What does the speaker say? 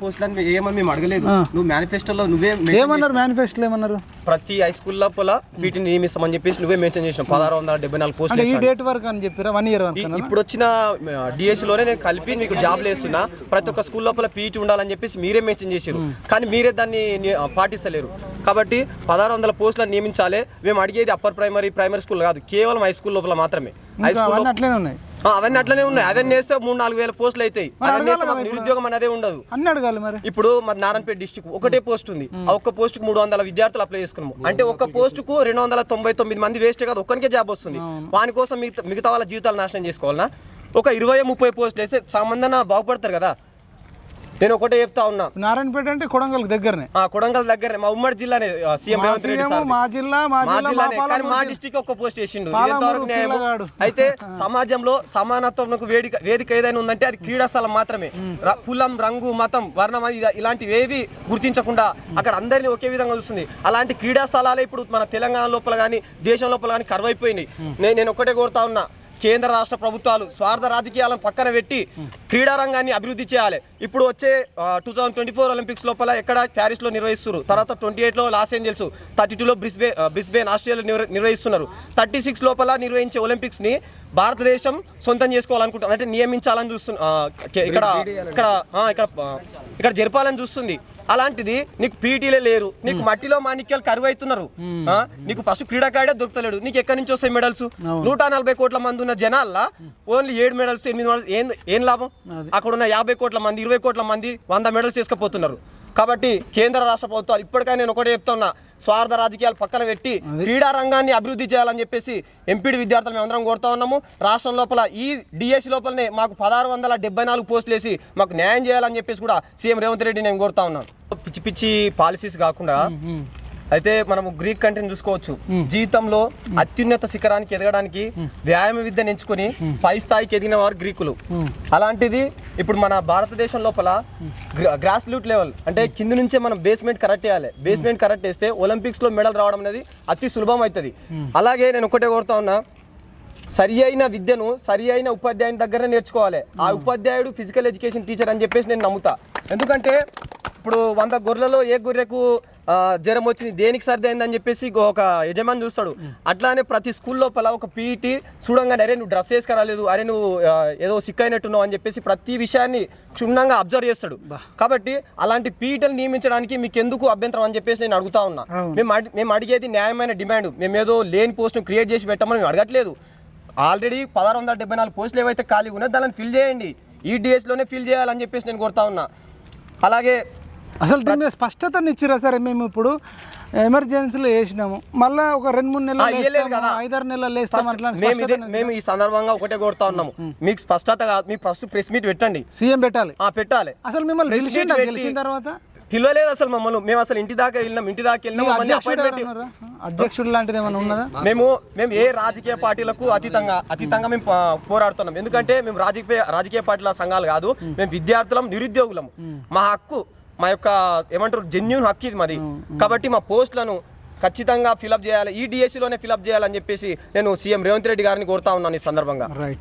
పోస్టులను ఏమని మేము అడగలేదు. ఆ. నువ్వు మేనిఫెస్టోలో నువ్వే mention ఏమన్నారు మేనిఫెస్టోలో ఏమన్నారు? చేసినావు. ప్రతి హై స్కూల్ లోపల వీటిని నియమిస్తామని చెప్పేసి నువ్వే మెన్షన్ చేసినావు. పదహారు వందల డెబ్బై నాలుగు పోస్టులు అంటే ఈ. డేట్ వరకు అని చెప్పారా? వన్ ఇయర్ ఇప్పుడు వచ్చిన డిఎస్లోనే నేను కలిపి మీకు జాబ్లు వేస్తున్నా. ప్రతి ఒక్క స్కూల్ లోపల పీఈటీ ఉండాలని చెప్పేసి మీరే మెన్షన్ చేశారు కానీ మీరే దాన్ని పాటిస్తలేరు. కాబట్టి పదహారు వందల పోస్టులను నియమించాలి. మేము అడిగేది అప్పర్ ప్రైమరీ ప్రైమరీ స్కూల్ కాదు. కేవలం హై స్కూల్ లోపల మాత్రమే. హై స్కూల్ అట్లనే ఉన్నాయి. అవన్నీ అట్లనే ఉన్నాయి. అవన్నీ వేస్తే మూడు నాలుగు వేల పోస్టులు అవుతాయి. అవన్నీ వేస్తే మాకు నిరుద్యోగం అనేదే ఉండదు. అన్ని అడగాలి మరి. ఇప్పుడు మన నారాయణపేట డిస్టిక్ ఒకటే పోస్ట్ ఉంది. ఆ ఒక్క పోస్ట్కు మూడు వందల విద్యార్థులు అప్లై చేసుకున్నాము. అంటే ఒక్క పోస్ట్కు రెండు వందల తొంభై తొమ్మిది మంది వేస్ట్ కాదు ఒక్కరికే జాబ్ వస్తుంది. వాని కోసం మిగతా మిగతా వాళ్ళ జీవితాలు నాశనం చేసుకోవాలనా? ఒక ఇరవై ముప్పై పోస్టులు వేస్తే సంబంధన బాగుపడతారు కదా. నేను ఒకటే చెప్తా ఉన్నా. నారాయణపేట అంటే కొడంగల్ దగ్గరనే. ఆ కొడంగల్ దగ్గర మా ఉమ్మడి జిల్లానే సీఎం రేవంత్ రెడ్డి సార్ మా జిల్లా మా మా జిల్లా మా జిల్లానే కానీ మా డిస్టిక్ ఒక్క పోస్ట్ వేసిండు ఎంతవరకు న్యాయం. అయితే సమాజంలో సమానత్వంకు వేదిక వేదిక ఏదైనా ఉందంటే అది క్రీడా స్థలం మాత్రమే కులం రంగు మతం వర్ణం ఇలాంటివి ఏవి గుర్తించకుండా అక్కడ అందరినీ ఒకే విధంగా చూస్తుంది. అలాంటి క్రీడా స్థలాలే ఇప్పుడు మన తెలంగాణ లోపల కానీ దేశం లోపల కానీ కరువైపోయినాయి. నేను నేను ఒకటే కోరుతా ఉన్నా. కేంద్ర రాష్ట్ర ప్రభుత్వాలు స్వార్థ రాజకీయాలను పక్కన పెట్టి క్రీడారంగాన్ని అభివృద్ధి చేయాలి. ఇప్పుడు వచ్చే two thousand twenty four Olympics లోపల ఎక్కడ ప్యారిస్లో నిర్వహిస్తున్నారు? తర్వాత ట్వంటీ ఎయిట్లో లాస్ ఏంజల్స్ థర్టీ టూలో బ్రిస్బే బ్రిస్బేన్ ఆస్ట్రేలియా నిర్వహిస్తున్నారు. థర్టీ సిక్స్ లోపల నిర్వహించే ఒలింపిక్స్ని భారతదేశం సొంతం చేసుకోవాలనుకుంటుంది. అంటే నియమించాలని చూస్తున్నా ఇక్కడ ఇక్కడ ఇక్కడ ఇక్కడ జరపాలని చూస్తుంది. అలాంటిది నీకు పీటీలే లేరు. నీకు మట్టిలో మాణిక్యాలు కరువు అవుతున్నారు నీకు ఫస్ట్ క్రీడాకాడే దొరుకుతలేడు. నీకు ఎక్కడి నుంచి వస్తాయి మెడల్స్? నూట నలభై కోట్ల మంది ఉన్న జనాల్లో ఓన్లీ ఏడు మెడల్స్ ఎనిమిది మెడల్స్ ఏం ఏం లాభం? అక్కడ ఉన్న యాభై కోట్ల మంది ఇరవై కోట్ల మంది వంద మెడల్స్ తీసుకుపోతున్నారు కాబట్టి కేంద్ర రాష్ట్ర ప్రభుత్వాలు ఇప్పటికైనా నేను ఒకటే చెప్తున్నా స్వార్థ రాజకీయాలు పక్కన పెట్టి క్రీడా రంగాన్ని అభివృద్ధి చేయాలని చెప్పేసి ఎంపీడీ విద్యార్థులు మేమందరం కోరుతా ఉన్నాము. రాష్ట్రం లోపల ఈ డిఎస్సి లోపలనే మాకు పదహారు వందల డెబ్బై నాలుగు పోస్టులు వేసి మాకు న్యాయం చేయాలని చెప్పేసి కూడా సీఎం రేవంత్ రెడ్డి నేను కోరుతా ఉన్నాను. పిచ్చి పిచ్చి పాలసీస్ కాకుండా అయితే మనము గ్రీక్ కంట్రీని చూసుకోవచ్చు. జీవితంలో అత్యున్నత శిఖరానికి ఎదగడానికి వ్యాయామ విద్యను ఎంచుకొని పై స్థాయికి ఎదిగిన వారు గ్రీకులు. అలాంటిది ఇప్పుడు మన భారతదేశం లోపల గ్రాస్ లూట్ లెవెల్ అంటే కింది నుంచే మనం బేస్మెంట్ కరెక్ట్ చేయాలి. బేస్మెంట్ కరెక్ట్ చేస్తే ఒలింపిక్స్లో మెడల్ రావడం అనేది అతి సులభం అవుతుంది. అలాగే నేను ఒకటే కోరుతా ఉన్నా సరి అయిన విద్యను సరి అయిన ఉపాధ్యాయుని దగ్గర నేర్చుకోవాలి. ఆ ఉపాధ్యాయుడు ఫిజికల్ ఎడ్యుకేషన్ టీచర్ అని చెప్పేసి నేను నమ్ముతా. ఎందుకంటే ఇప్పుడు వంద గొర్రెలలో ఏ గొర్రెకు జ్వరం వచ్చింది దేనికి సర్ది అయిందని చెప్పేసి ఒక యజమాని చూస్తాడు. అట్లానే ప్రతి స్కూల్ లోపల ఒక పీఈటీ చూడంగానే అరే నువ్వు డ్రెస్ వేసుకురాలేదు అరే నువ్వు ఏదో సిక్ అయినట్టున్నావు అని చెప్పేసి ప్రతి విషయాన్ని క్షుణ్ణంగా అబ్జర్వ్ చేస్తాడు. కాబట్టి అలాంటి పీఈటీలు నియమించడానికి మీకు ఎందుకు అభ్యంతరం అని చెప్పేసి నేను అడుగుతా ఉన్నా. మేము మేము అడిగేది న్యాయమైన డిమాండ్. మేము ఏదో లేని పోస్ట్ను క్రియేట్ చేసి పెట్టమని మేము అడగట్లేదు. ఆల్రెడీ పదహారు వందల డెబ్బై నాలుగు పోస్టులు ఏవైతే ఖాళీగా ఉన్నాయో దాన్ని ఫిల్ చేయండి. ఈ డిఎస్లోనే ఫిల్ చేయాలని చెప్పేసి నేను కోరుతా ఉన్నా. అలాగే అసలు దీని మీద స్పష్టతని ఇచ్చిరా సరే మేము ఇప్పుడు ఎమర్జెన్సీలో వేసినాము. మళ్ళీ ఒక రెండు మూడు నెలలు. ఐదారు నెలలు మేము ఇదే మేము ఈ సందర్భంగా ఒకటే కోరుతా ఉన్నాము. మీకు స్పష్టత కాదు. మీకు ఫస్ట్ ప్రెస్ మీట్ పెట్టండి. సీఎం పెట్టాలి. ఆ పెట్టాలి. అసలు మిమ్మల్ని గెలిచిన తర్వాత? పిలవలేదు అసలు మమ్మల్ని. మేము అసలు ఇంటి దాకా వెళ్ళినాం. ఇంటి దాకా వెళ్ళినాం. అపాయింట్మెంట్? అధ్యక్షుడు లాంటిది ఏమైనా ఉన్నదా? మేము మేము ఏ రాజకీయ పార్టీలకు అతీతంగా అతీతంగా మేము పోరాడుతున్నాం. ఎందుకంటే మేము రాజకీయ రాజకీయ పార్టీల సంఘాలు కాదు. మేము విద్యార్థులం నిరుద్యోగులం. మా హక్కు మా యొక్క ఏమంటారు జెన్యున్ హక్కు ఇది మాది. కాబట్టి మా పోస్టులను ఖచ్చితంగా ఫిలప్ చేయాలి ఈ డిఎస్సిలోనే ఫిలప్ చేయాలని చెప్పేసి నేను సీఎం రేవంత్ రెడ్డి గారిని కోరుతా ఉన్నాను ఈ సందర్భంగా.